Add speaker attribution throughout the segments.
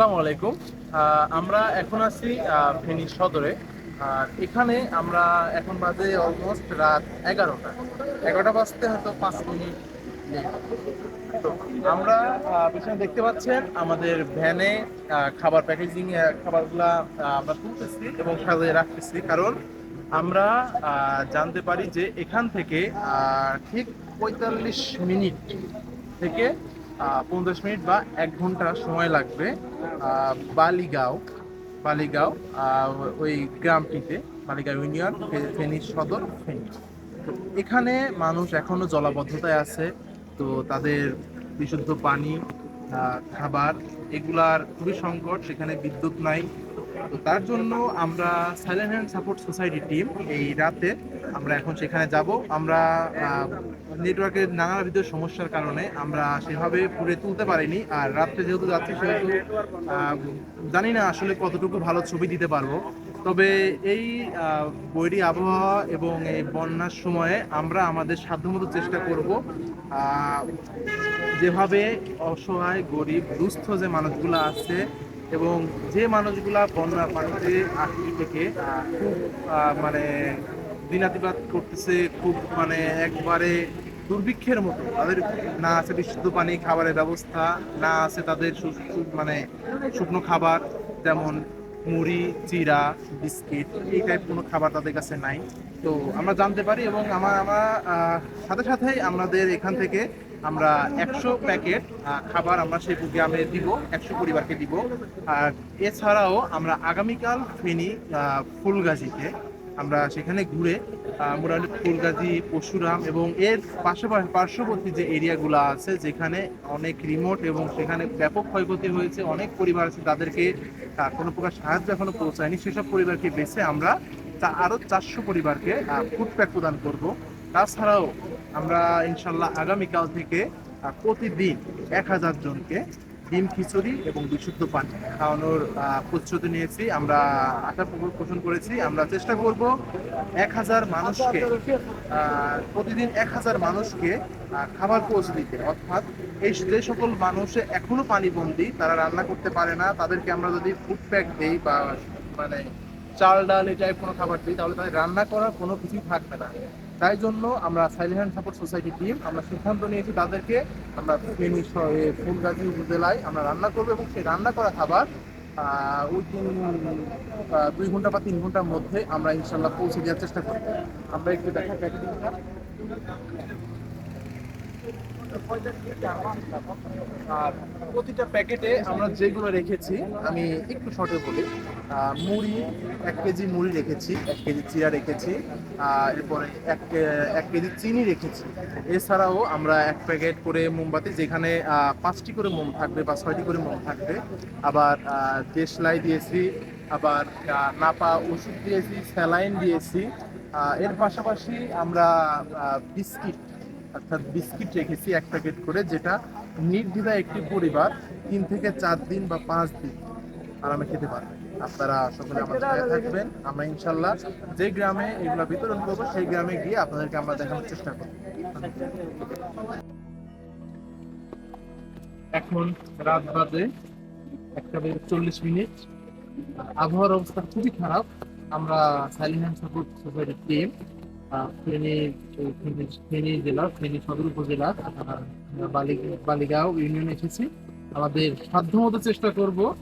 Speaker 1: আসসালামু আলাইকুম। আমরা এখন আছি ফেনী সদরে। আর এখানে আমরা এখন বাজে অলমোস্ট রাত এগারোটা। এগারোটা বাজতে হয়তো পাঁচ মিনিট আমরা পিছনে দেখতে পাচ্ছেন আমাদের ভ্যানে খাবার প্যাকেজিং খাবারগুলা আমরা তুলতেছি এবং সাজিয়ে রাখতেছি। কারণ আমরা জানতে পারি যে এখান থেকে ঠিক পঁয়তাল্লিশ মিনিট থেকে পঞ্চাশ মিনিট বা এক ঘণ্টা সময় লাগবে বালিগাঁও বালিগাঁও ওই গ্রামটিতে, বালিগাঁও ইউনিয়ন ফেনী সদর, ফেনী। তো এখানে মানুষ এখনও জলাবদ্ধতায় আছে, তো তাদের বিশুদ্ধ পানি খাবার, এগুলার খুবই সংকট, সেখানে বিদ্যুৎ নাই। তো তার জন্য আমরা silent hand support society team এই রাতে আমরা এখন সেখানে যাব। আমরা নেটওয়ার্কের নানাবিধ সমস্যার কারণে আমরা সেভাবে পুরে তুলতে পারিনি। আর রাত্রে যেহেতু যাচ্ছি, সেহেতু জানি না আসলে কতটুকু ভালো ছবি দিতে পারব। তবে এই বৈরী আবহাওয়া এবং এই বন্যার সময়ে আমরা আমাদের সাধ্যমতো চেষ্টা করব যেভাবে অসহায়, গরিব, দুস্থ যে মানুষগুলো আছে এবং যে মানুষগুলা বন্যার পানিতে আটকে থেকে খুব মানে দিনাতিপাত করতেছে, খুব মানে একবারে দুর্ভিক্ষের মতো। তাদের না আছে বিশুদ্ধ পানি, খাবারের ব্যবস্থা, না আছে তাদের মানে শুকনো খাবার, যেমন মুড়ি, চিরা, বিস্কিট, এই টাইপ কোনো খাবার তাদের কাছে নাই। তো আমরা জানতে পারি এবং আমার, আমরা সাথে সাথেই আমাদের এখান থেকে আমরা একশো প্যাকেট খাবার আমরা সেই গ্রামে দিব, একশো পরিবারকে দিব। আর এছাড়াও আমরা আগামীকাল ফেনি ফুলগাজিতে আমরা সেখানে ঘুরে মোটামুটি ফুলগাজী, পরশুরাম এবং এর পাশাপাশি পার্শ্ববর্তী যে এরিয়াগুলো আছে, যেখানে অনেক রিমোট এবং সেখানে ব্যাপক ক্ষয়ক্ষতি হয়েছে, অনেক পরিবার আছে তাদেরকে কোনো প্রকার সাহায্য এখনও পৌঁছায়নি। সেসব পরিবারকে বেছে আমরা তা আরও চারশো পরিবারকে ফুড প্যাক প্রদান করব। তাছাড়াও আমরা ইনশাল্লাহ আগামীকাল থেকে প্রতিদিন এক হাজার জনকে ডিম খিচুড়ি এবং বিশুদ্ধ পানি খাওয়ানোর প্রস্তুতি নিয়েছি। আমরা আশা পোষণ করেছি। আমরা চেষ্টা করব এক হাজার মানুষকে প্রতিদিন এক হাজার মানুষকে খাবার পৌঁছে দিতে। অর্থাৎ এই যে সকল মানুষ এখনও পানি বন্দি তারা রান্না করতে পারে না। তাদেরকে আমরা যদি ফুড প্যাক দিই বা মানে চাল ডাল এই টাইপ কোনো খাবার দিই তাহলে তাদের রান্না করার কোনো কিছুই থাকবে না। তাই জন্য আমরা silent hand support society team আমরা সিদ্ধান্ত নিয়েছি তাদেরকে আমরা এ, ফুলগাজী উপজেলায় আমরা রান্না করব এবং সেই রান্না করা খাবার ওই দুই ঘণ্টা বা তিন ঘণ্টার মধ্যে আমরা ইনশাল্লাহ পৌঁছে দেওয়ার চেষ্টা করব। আমরা একটু দেখা প্যাকেটিংটা আর প্রতিটা প্যাকেটে আমরা যেগুলো রেখেছি, আমি একটু শর্টে বলি। মুড়ি, এক কেজি মুড়ি রেখেছি, এক কেজি চিরা রেখেছি এরপরে এক এক কেজি চিনি রেখেছি। এছাড়াও আমরা এক প্যাকেট করে মোমবাতি, যেখানে পাঁচটি করে মোম থাকবে বা ছয়টি করে মোম থাকবে। আবার দেশলাই দিয়েছি, আবার নাপা ওষুধ দিয়েছি, স্যালাইন দিয়েছি। এর পাশাপাশি আমরা বিস্কিট অর্থাৎ বিস্কিট রেখেছি এক প্যাকেট করে যেটা নির্দ্বিধায় একটি পরিবার তিন থেকে চার দিন বা পাঁচ দিন আরামে খেতে পারবে। আপনারা সকলে আমাদের সাথে থাকবেন। আমরা ইনশাল্লাহ যে গ্রামে এগুলো বিতরণ করব সেই গ্রামে গিয়ে আপনাদেরকে আমরা দেখানোর চেষ্টা করব। এখন রাত বাজে একটা বেজে চল্লিশ মিনিট। আবহাওয়ার অবস্থা খুবই খারাপ। আমরা সাইলেন্ট সাপোর্ট সোসাইটির টিম ফেনী, ফেনী- জেলা, ফেনী সদর উপজেলা বালিগাঁও ইউনিয়ন এসেছি। আমাদের সাধ্যমতো চেষ্টা করব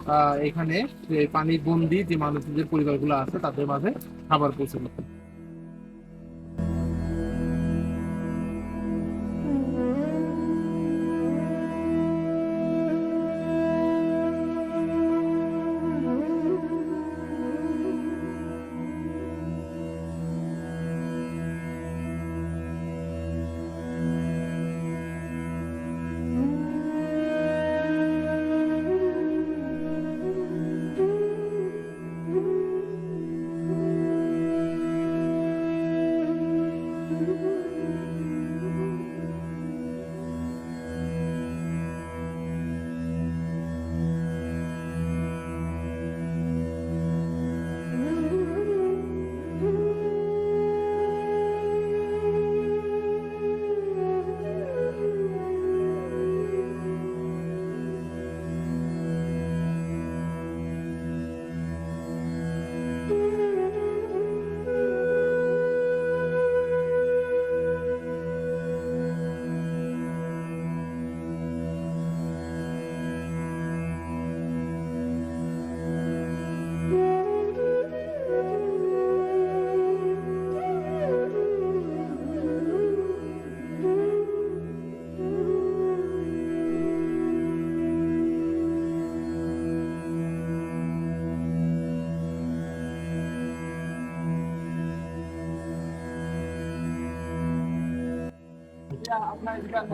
Speaker 1: এখানে পানি বন্দি যে মানুষদের পরিবারগুলো আছে তাদের মাঝে খাবার পৌঁছে দিতে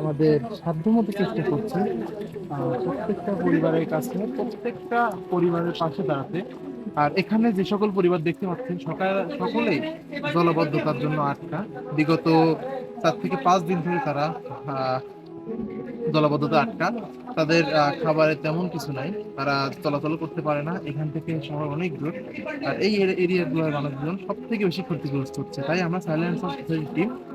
Speaker 1: আমাদের সাধ্যমতো চেষ্টা করছি প্রত্যেকটা পরিবারের কাছে, প্রত্যেকটা পরিবারের পাশে দাঁড়াতে। আর এখানে যে সকল পরিবার দেখতে পাচ্ছেন, সকাল সকলেই জলবদ্ধতার জন্য আটকা। বিগত চার থেকে পাঁচ দিন ধরে তারা জলবদ্ধতা আটকা। তাদের খাবারের তেমন কিছু নাই। তারা চলাচল করতে পারে না। এখান থেকে শহর অনেক দূর। আর এই এরিয়াগুলোর মানুষজন সব থেকে বেশি ক্ষতিগ্রস্ত হচ্ছে। তাই আমরা সাইলেন্স অফ টিম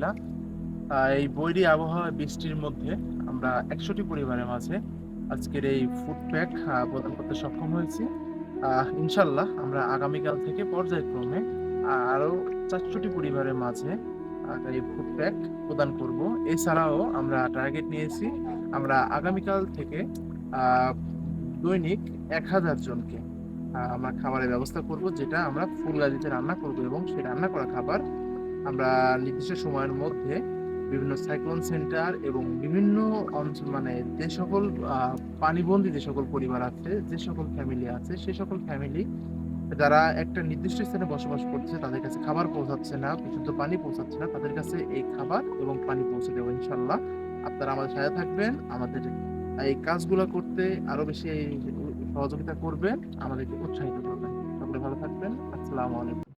Speaker 1: আলহামদুলিল্লাহ। এই বৈরী আবহাওয়া বৃষ্টির মধ্যে আমরা একশোটি পরিবারের মাঝে আজকের এই ফুড প্যাক প্রদান করতে সক্ষম হয়েছি। ইনশাল্লাহ আমরা আগামীকাল থেকে পর্যায়ক্রমে আরও চারশোটি পরিবারের মাঝে এই ফুড প্যাক প্রদান করব। এছাড়াও আমরা টার্গেট নিয়েছি আমরা আগামীকাল থেকে দৈনিক এক হাজার জনকে আমরা খাবারের ব্যবস্থা করব যেটা আমরা ফুল গাড়িতে রান্না করব এবং সেই রান্না করা খাবার আমরা নির্দিষ্ট সময়ের মধ্যে বিভিন্ন সাইক্লোন সেন্টার এবং বিভিন্ন অঞ্চল মানে যে সকল পানিবন্দী যে সকল পরিবার আছে, যে সকল ফ্যামিলি আছে, সে সকল ফ্যামিলি যারা একটা নির্দিষ্ট স্থানে বসবাস করছে, তাদের কাছে খাবার পৌঁছাচ্ছে না, বিশুদ্ধ পানি পৌঁছাচ্ছে না, তাদের কাছে এই খাবার এবং পানি পৌঁছে দেবো ইনশাল্লাহ আপনারা আমাদের সাথে থাকবেন, আমাদের এই কাজগুলো করতে আরও বেশি সহযোগিতা করবেন, আমাদেরকে উৎসাহিত করবেন। সকলে ভালো থাকবেন, আসসালামু আলাইকুম।